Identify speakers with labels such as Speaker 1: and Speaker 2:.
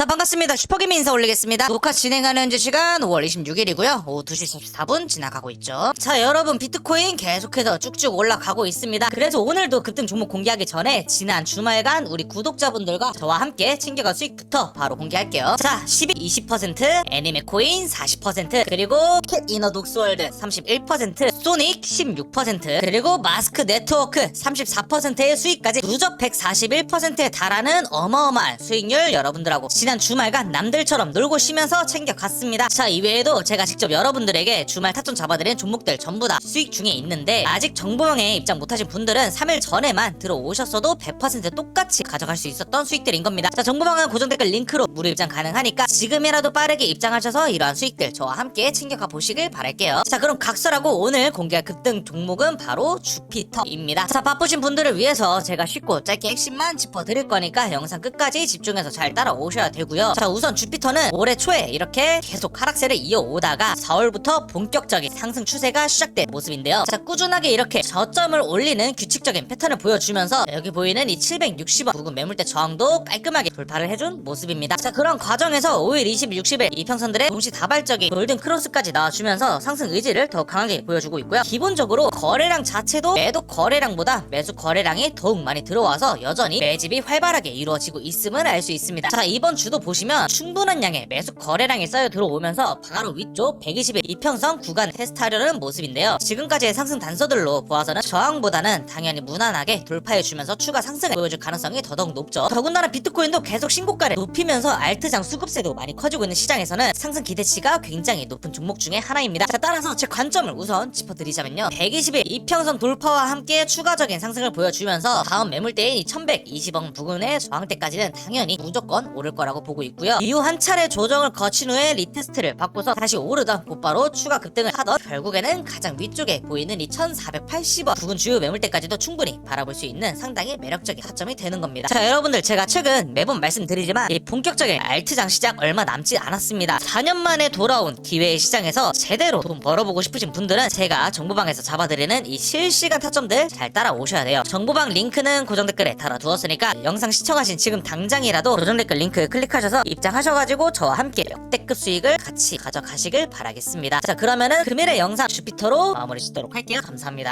Speaker 1: 자 반갑습니다. 슈퍼게임 인사 올리겠습니다. 녹화 진행하는 현재 시간 5월 26일이고요. 오후 2시 44분 지나가고 있죠. 자 여러분 비트코인 계속해서 쭉쭉 올라가고 있습니다. 그래서 오늘도 급등 종목 공개하기 전에 지난 주말간 우리 구독자분들과 저와 함께 챙겨간 수익부터 바로 공개할게요. 자 12, 20% 애니메 코인 40% 그리고 캣 이너 독스월드 31% 소닉 16% 그리고 마스크 네트워크 34%의 수익까지 누적 141%에 달하는 어마어마한 수익률 여러분들하고 지난 주말간 남들처럼 놀고 쉬면서 챙겨갔습니다. 자 이외에도 제가 직접 여러분들에게 주말 타점 잡아드린 종목들 전부 다 수익 중에 있는데 아직 정보형에 입장 못하신 분들은 3일 전에만 들어오셨어도 100% 똑같이 가져갈 수 있었던 수익들인 겁니다. 자 정보방은 고정 댓글 링크로 무료 입장 가능하니까 지금이라도 빠르게 입장하셔서 이러한 수익들 저와 함께 챙겨가 보시길 바랄게요. 자 그럼 각설하고 오늘 공개할 급등 종목은 바로 주피터입니다. 자 바쁘신 분들을 위해서 제가 쉽고 짧게 핵심만 짚어드릴 거니까 영상 끝까지 집중해서 잘 따라오셔야 되고요. 자 우선 주피터는 올해 초에 이렇게 계속 하락세를 이어오다가 4월부터 본격적인 상승 추세가 시작된 모습인데요. 자 꾸준하게 이렇게 저점을 올리는 규칙적인 패턴을 보여주면서 여기 보이는 이 760원 부근 매물대 저항도 깔끔하게 돌파를 해준 모습입니다. 자 그런 과정에서 5일, 20일, 60일 이평선들의 동시 다발적인 골든 크로스까지 나와주면서 상승 의지를 더 강하게 보여주고 있고요. 기본적으로 거래량 자체도 매도 거래량보다 매수 거래량이 더욱 많이 들어와서 여전히 매집이 활발하게 이루어지고 있음을 알 수 있습니다. 자 이번 주도 보시면 충분한 양의 매수 거래량이 쌓여 들어오면서 바로 위쪽 120일 이평선 구간 테스트하려는 모습인데요. 지금까지의 상승 단서들로 보아서는 저항보다는 당연히 무난하게 돌파해주면서 추가 상승을 보여줄 가능성이 더더욱 높죠. 더군다나 비트코인도 계속 신고가를 높이면서 알트장 수급세도 많이 커지고 있는 시장에서는 상승 기대치가 굉장히 높은 종목 중에 하나입니다. 자 따라서 제 관점을 우선 짚어드리자면요. 120일 이평선 돌파와 함께 추가적인 상승을 보여주면서 다음 매물대인 이 1120원 부근의 저항대까지는 당연히 무조건 오를 거라고 보고 있고요. 이후 한 차례 조정을 거친 후에 리테스트를 받고서 다시 오르던 곧바로 추가 급등을 하던 결국에는 가장 위쪽에 보이는 이 1480원 부근 주요 매물대까지도 충분히 바라볼 수 있는 상당히 매력적인 타점이 되는 겁니다. 자 여러분들 제가 최근 매번 말씀드리지만 이 본격적인 알트장 시작 얼마 남지 않았습니다. 4년 만에 돌아온 기회의 시장에서 제대로 돈 벌어보고 싶으신 분들은 제가 정보방에서 잡아드리는 이 실시간 타점들 잘 따라오셔야 돼요. 정보방 링크는 고정 댓글에 달아두었으니까 영상 시청하신 지금 당장이라도 고정 댓글 링크 클릭하셔서 입장하셔가지고 저와 함께 역대급 수익을 같이 가져가시길 바라겠습니다. 자 그러면은 금일의 영상 주피터로 마무리 짓도록 할게요. 감사합니다.